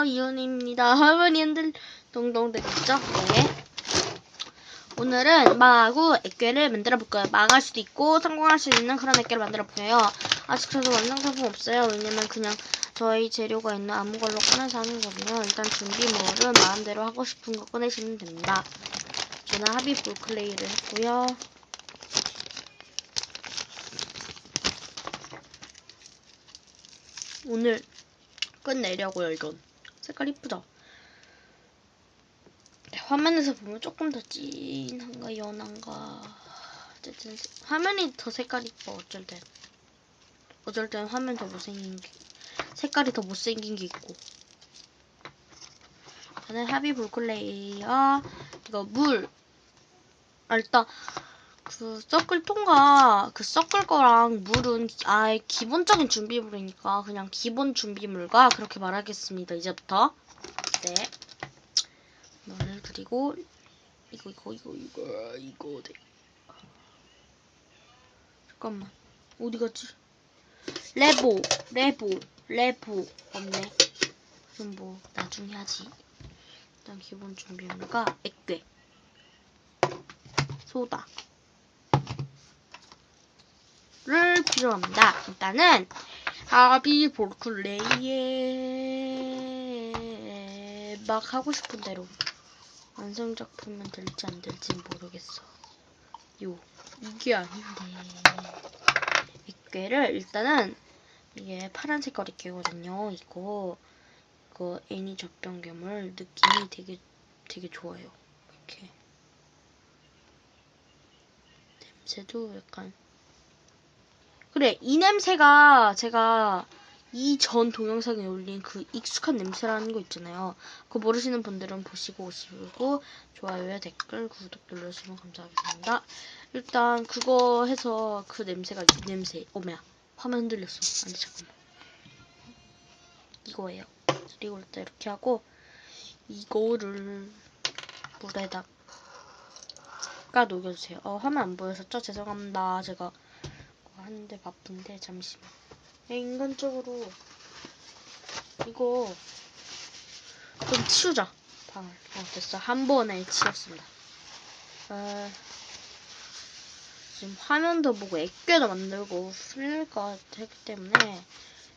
안녕하세요. 이현입니다. 할머니 흔들 동동 되겠죠? 네. 오늘은 망하고 액괴를 만들어 볼 거예요. 망할 수도 있고 성공할 수 있는 그런 액괴를 만들어 볼게요. 아직 저도 완성작품 없어요. 왜냐면 그냥 저희 재료가 있는 아무 걸로 꺼내서 하는 거고요. 일단 준비물은 마음대로 하고 싶은 거 꺼내시면 됩니다. 저는 합의 볼클레이를 했고요. 오늘 끝내려고요, 이건. 색깔 이쁘죠? 네, 화면에서 보면 조금 더 진한가, 연한가. 어쨌든, 화면이 더 색깔이 이뻐, 어쩔 땐. 어쩔 땐 화면 더 못생긴 게, 색깔이 더 못생긴 게 있고. 저는 하비 볼클레이와, 이거 물. 아, 일단, 그 섞을 통과 그 섞을 거랑 물은 아예 기본적인 준비물이니까 그냥 기본 준비물과 그렇게 말하겠습니다. 이제부터 네 물을 그리고 이거 이거 이거 이거 이거 네. 잠깐만 어디 갔지? 레보 레보 레보 없네. 그럼 뭐 나중에 하지. 일단 기본 준비물과 액괴 소다 를 필요합니다. 일단은 아비 볼클레이에 막 하고 싶은 대로 완성작품은 될지 안 될지 모르겠어. 요 이게 아닌데 액괴를 일단은 이게 파란 색깔 액괴거든요. 이거 이거 애니 젖병 괴물 느낌이 되게 되게 좋아요. 이렇게 냄새도 약간 그래, 이 냄새가 제가 이 전 동영상에 올린 그 익숙한 냄새라는 거 있잖아요. 그거 모르시는 분들은 보시고 오시고 좋아요에 댓글, 구독 눌러주시면 감사하겠습니다. 일단 그거 해서 그 냄새가 이 냄새. 어머야, 화면 흔들렸어. 안 돼 잠깐만. 이거예요. 그리고 일단 이렇게 하고 이거를 물에다가 녹여주세요. 어, 화면 안 보여서 죠? 죄송합니다. 제가 하는데 바쁜데 잠시만. 야, 인간적으로 이거 좀 치우자. 방을. 어, 됐어. 한 번에 치웠습니다. 어, 지금 화면도 보고 액괴도 만들고 것 같기 때문에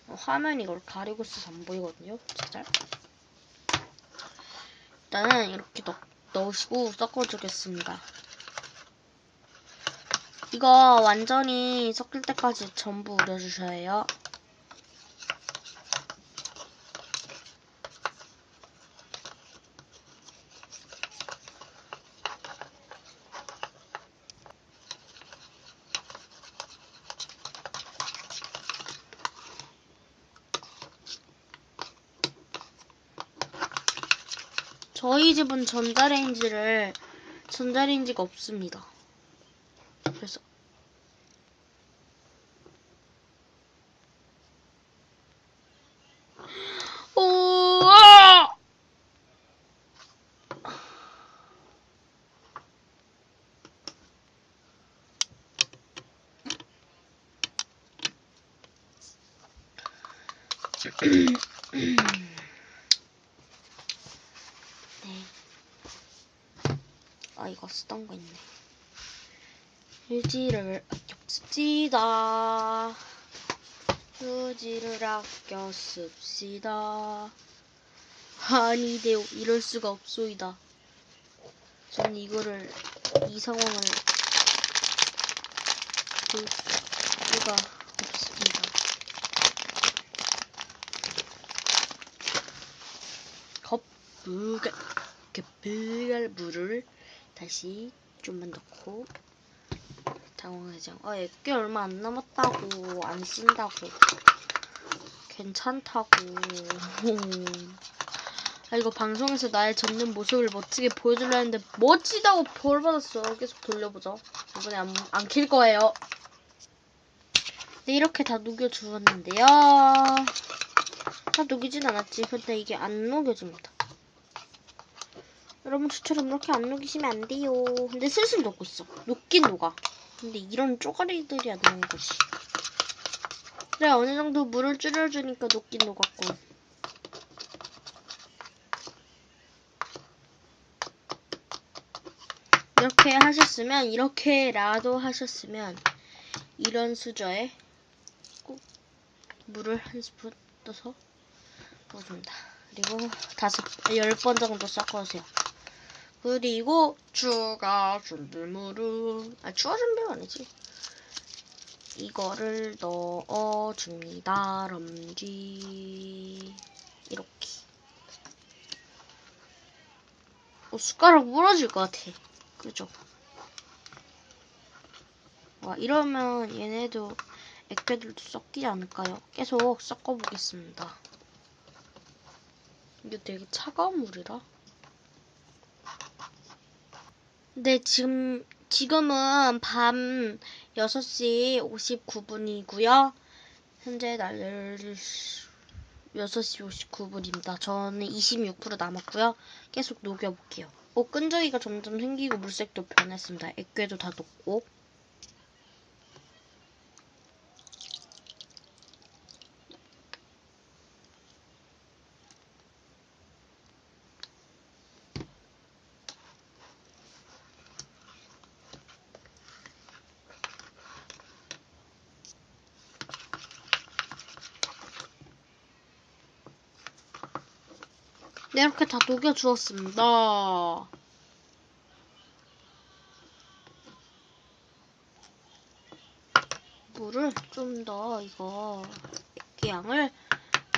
화면이 이걸 가리고 있어서 안 보이거든요. 잘. 일단은 이렇게 넣, 넣으시고 섞어주겠습니다. 이거 완전히 섞일 때까지 전부 우려주셔야 해요. 저희 집은 전자레인지를 전자레인지가 없습니다. 그래서 오! 아! 네. 아, 이거 쓰던 거 있네. 휴지를 아껴 씁시다. 휴지를 아껴 씁시다. 아니 대요. 이럴 수가 없소이다. 저는 이거를, 이 상황을 볼 수가 없습니다. 컵무갈, 컵무갈 물을 다시 좀만 넣고 당황하죠. 아, 액기 얼마 안 남았다고 안 쓴다고 괜찮다고. 아 이거 방송에서 나의 젖는 모습을 멋지게 보여주려 했는데 멋지다고 벌 받았어. 계속 돌려보죠. 이번에 안, 안 킬 거예요. 네, 이렇게 다 녹여 주었는데요. 다 녹이진 않았지. 근데 이게 안 녹여집니다. 여러분 저처럼 이렇게 안 녹이시면 안 돼요. 근데 슬슬 녹고 있어. 녹긴 녹아. 근데 이런 쪼가리들이 안 녹는 거지. 그래 어느 정도 물을 줄여주니까 녹긴 녹았고. 이렇게 하셨으면 이렇게라도 하셨으면 이런 수저에 꼭 물을 한 스푼 떠서 넣어줍니다. 그리고 다섯 열 번 정도 섞어주세요. 그리고 추가 준비물은 아 추가 준비가 아니지. 이거를 넣어줍니다. 럼지 이렇게. 어, 숟가락 부러질 것 같아. 그죠? 와 이러면 얘네도 액체들도 섞이지 않을까요? 계속 섞어보겠습니다. 이게 되게 차가운 물이라. 네, 지금, 지금은 밤 6시 59분이고요. 현재 날 6시 59분입니다. 저는 26% 남았고요. 계속 녹여볼게요. 오, 끈적이가 점점 생기고 물색도 변했습니다. 액괴도 다 녹고. 네, 이렇게 다 녹여주었습니다. 물을 좀 더 이거 액기양을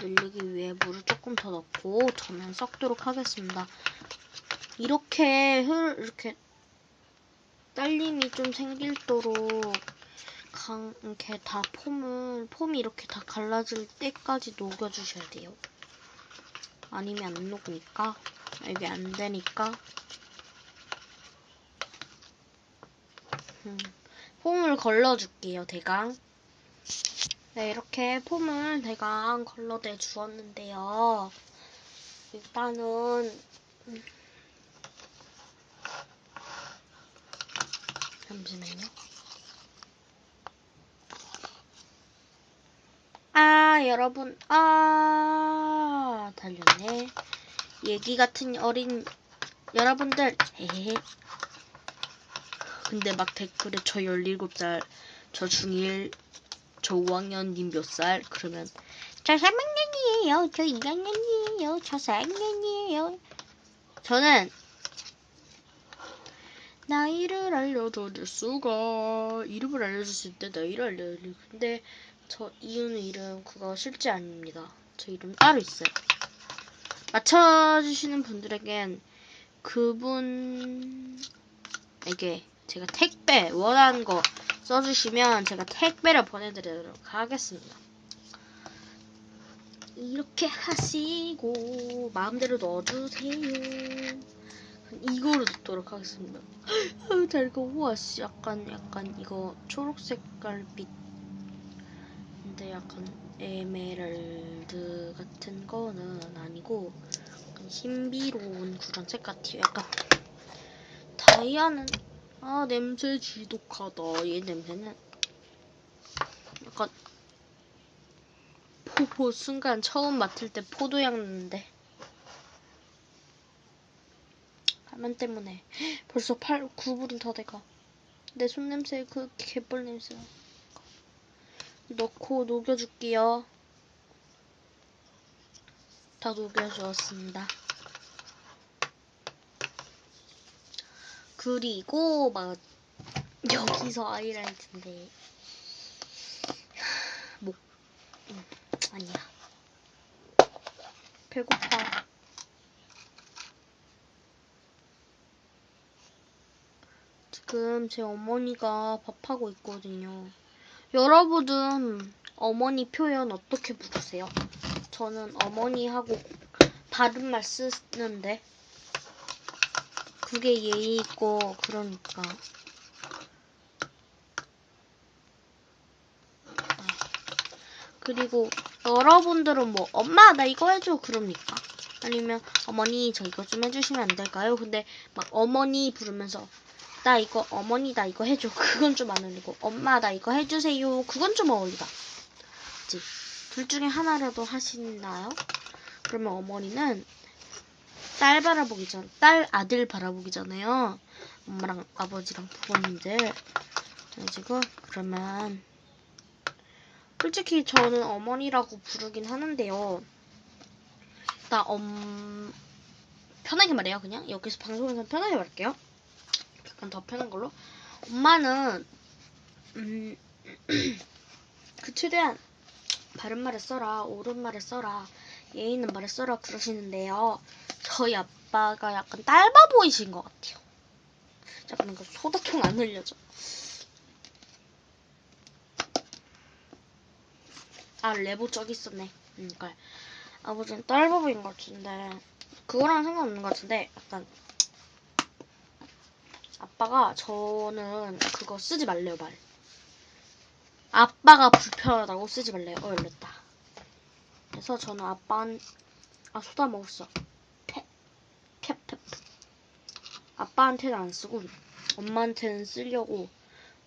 늘리기 위해 물을 조금 더 넣고 저는 섞도록 하겠습니다. 이렇게 흘 이렇게 딸림이 좀 생길도록 강 이렇게 다 폼을 폼이 이렇게 다 갈라질 때까지 녹여주셔야 돼요. 아니면 안 녹으니까? 이게 안 되니까? 음, 폼을 걸러줄게요 대강. 네 이렇게 폼을 대강 걸러내 주었는데요. 일단은 음, 잠시만요. 아 여러분 아 달렸네. 얘기 같은 어린 여러분들. 헤헤 근데 막 댓글에 저 17살 저 중1 저 5학년 님 몇 살? 그러면 저 3학년이에요 저 2학년이에요 저 4학년이에요. 저는 나이를 알려줄 수가. 이름을 알려줄 때 나이를 알려줄 근데 저 이유는 이름 그거 실제 아닙니다. 저 이름 따로 있어요. 맞춰주시는 분들에겐 그분에게 제가 택배 원하는 거 써주시면 제가 택배를 보내드리도록 하겠습니다. 이렇게 하시고 마음대로 넣어주세요. 이거를 넣도록 하겠습니다. 아유 잘 이거 우와 씨 약간 약간 이거 초록색 깔 빛 근데 약간 에메랄드 같은 거는 아니고 신비로운 그런 색 같아요. 약간 다이아는 아 냄새 지독하다. 얘 냄새는 약간 포포 순간 처음 맡을 때 포도향 나는데 화면 때문에 벌써 8, 9분이 더 돼가. 내 손 냄새 그 개뻘 냄새. 넣고 녹여줄게요. 다 녹여주었습니다. 그리고 막 여기서 아이라이트인데 목 음, 아니야 배고파 지금 제 어머니가 밥하고 있거든요. 여러분은 어머니 표현 어떻게 부르세요? 저는 어머니하고 다른 말 쓰는데 그게 예의 있고 그러니까 아. 그리고 여러분들은 뭐 엄마 나 이거 해줘 그럽니까? 아니면 어머니 저 이거 좀 해주시면 안 될까요? 근데 막 어머니 부르면서 나 이거 어머니 나 이거 해줘 그건 좀 안 어울리고 엄마 나 이거 해주세요 그건 좀 어울리다 그치? 둘 중에 하나라도 하시나요? 그러면 어머니는 딸 바라보기 전, 딸 아들 바라보기잖아요. 엄마랑 아버지랑 부모님들. 네, 지금 그러면 솔직히 저는 어머니라고 부르긴 하는데요. 나 엄... 편하게 말해요, 그냥. 여기서 방송에서 편하게 말할게요. 약간 더 편한 걸로. 엄마는, 음, 그 최대한 바른 말을 써라, 옳은 말을 써라, 예의 있는 말을 써라 그러시는데요. 저희 아빠가 약간 딸바 보이신 것 같아요. 잠깐만, 그 소다통 안 흘려져. 아, 레보 저기 있었네. 음, 그러니까 아버지는 딸바 보인 것 같은데, 그거랑 상관없는 것 같은데, 약간, 아빠가 저는 그거 쓰지 말래요, 말. 아빠가 불편하다고 쓰지 말래요. 어, 열렸다. 그래서 저는 아빠한, 아, 소다 먹었어. 페, 페, 페, 페. 아빠한테는 안 쓰고, 엄마한테는 쓰려고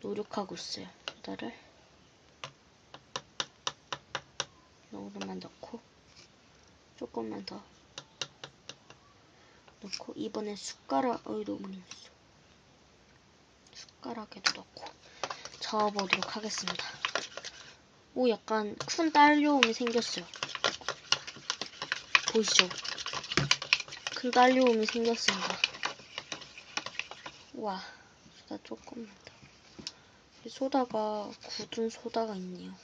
노력하고 있어요. 소다를. 요거만 넣고, 조금만 더 넣고, 이번엔 숟가락, 어이, 너무 넣었어. 숟가락에도 넣고, 저어보도록 하겠습니다. 오, 약간 큰 딸려움이 생겼어요. 보이시죠? 큰 딸려움이 생겼습니다. 우와, 소다 조금만 더. 이 소다가 굳은 소다가 있네요.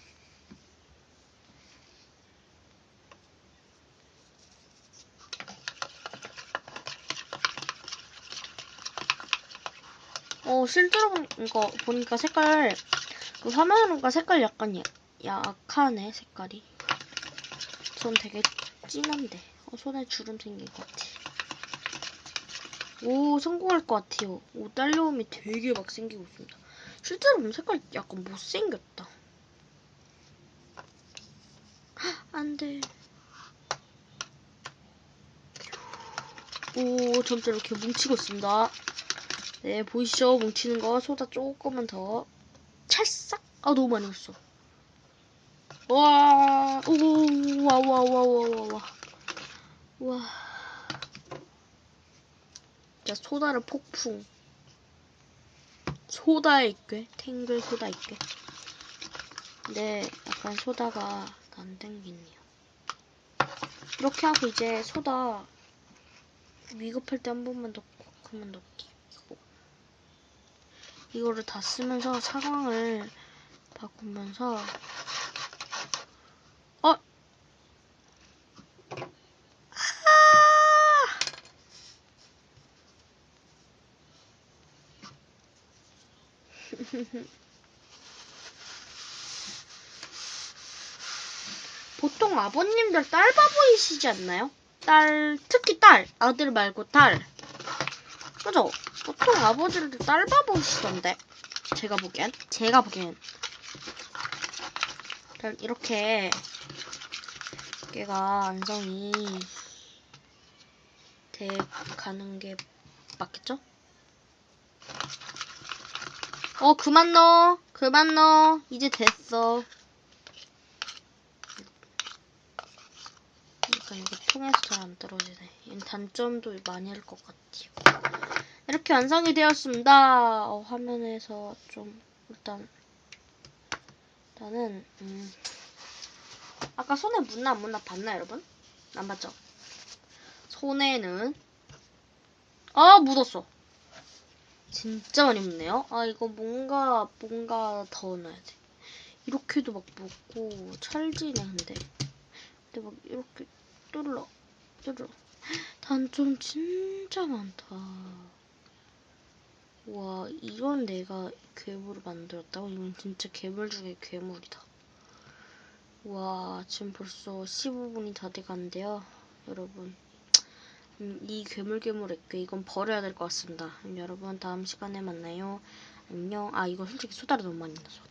어, 실제로 보니까, 보니까 색깔, 그 화면으로가 색깔 약간 야, 약하네, 색깔이. 전 되게 진한데. 어, 손에 주름 생긴 것 같아. 오, 성공할 것 같아요. 오, 딸려움이 되게 막 생기고 있습니다. 실제로 보면 색깔 약간 못생겼다. 헉, 안 돼. 오, 점점 이렇게 뭉치고 있습니다. 네, 보이시죠? 뭉치는 거. 소다 조금만 더. 찰싹! 아, 너무 많이 넣었어. 와, 오, 와, 와, 와, 와, 와, 와. 와. 자, 소다를 폭풍. 소다의 꾀. 탱글 소다의 꾀. 근데 약간 소다가 안 땡기네요. 이렇게 하고 이제 소다 위급할 때 한 번만 넣고 그만 넣기. 이거. 이거를 다 쓰면서 상황을 바꾸면서 어? 아! 보통 아버님들 딸 바 보이시지 않나요? 딸, 특히 딸, 아들 말고 딸. 그죠? 보통 아버지들도 딸바 보이시던데. 제가 보기엔. 제가 보기엔. 이렇게 얘가 완성이 돼 가는 게 맞겠죠? 어 그만 넣어 그만 넣어 이제 됐어 그러니까 이거 통해서 잘 안 떨어지네 얘는 단점도 많이 할 것 같아요 이렇게 완성이 되었습니다. 어, 화면에서 좀 일단 일단은 음, 아까 손에 묻나 안 묻나 봤나 여러분? 안 봤죠? 손에는 아 묻었어. 진짜 많이 묻네요. 아 이거 뭔가 뭔가 더 넣어야 돼. 이렇게도 막 묻고 찰지네 근데. 근데 막 이렇게 뚫러 뚫러. 단점 진짜 많다 와 이건 내가 괴물을 만들었다고? 이건 진짜 괴물 중에 괴물이다 와, 지금 벌써 15분이 다 돼가는데요, 여러분. 음, 이 괴물 괴물 액괴 이건 버려야 될 것 같습니다. 음, 여러분 다음 시간에 만나요. 안녕. 아, 이거 솔직히 소다를 너무 많이 넣어서.